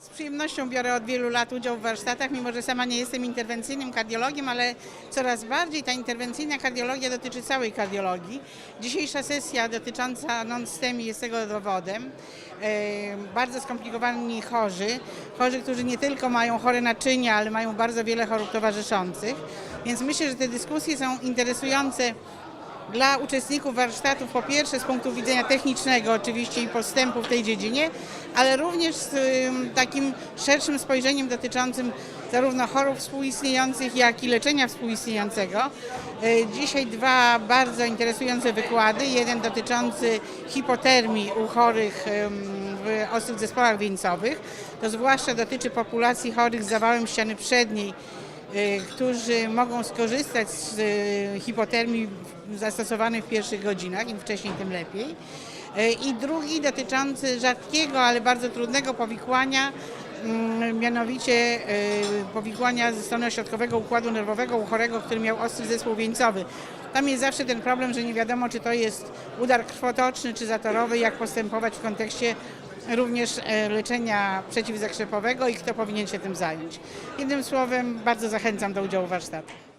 Z przyjemnością biorę od wielu lat udział w warsztatach, mimo że sama nie jestem interwencyjnym kardiologiem, ale coraz bardziej ta interwencyjna kardiologia dotyczy całej kardiologii. Dzisiejsza sesja dotycząca non-STEMI jest tego dowodem. E, Bardzo skomplikowani chorzy, chorzy, którzy nie tylko mają chore naczynia, ale mają bardzo wiele chorób towarzyszących. Więc myślę, że te dyskusje są interesujące dla uczestników warsztatów po pierwsze z punktu widzenia technicznego oczywiście i postępu w tej dziedzinie, ale również z takim szerszym spojrzeniem dotyczącym zarówno chorób współistniejących, jak i leczenia współistniejącego. Y, Dzisiaj dwa bardzo interesujące wykłady. Jeden dotyczący hipotermii u chorych ym, w zespołach wieńcowych. To zwłaszcza dotyczy populacji chorych z zawałem ściany przedniej, którzy mogą skorzystać z y, hipotermii zastosowanej w pierwszych godzinach, im wcześniej, tym lepiej. Y, I drugi dotyczący rzadkiego, ale bardzo trudnego powikłania, mianowicie y, powikłania ze strony ośrodkowego układu nerwowego u chorego, który miał ostry zespół wieńcowy. Tam jest zawsze ten problem, że nie wiadomo, czy to jest udar krwotoczny, czy zatorowy, jak postępować w kontekście również e, leczenia przeciwzakrzepowego i kto powinien się tym zająć. Jednym słowem, bardzo zachęcam do udziału w warsztatach.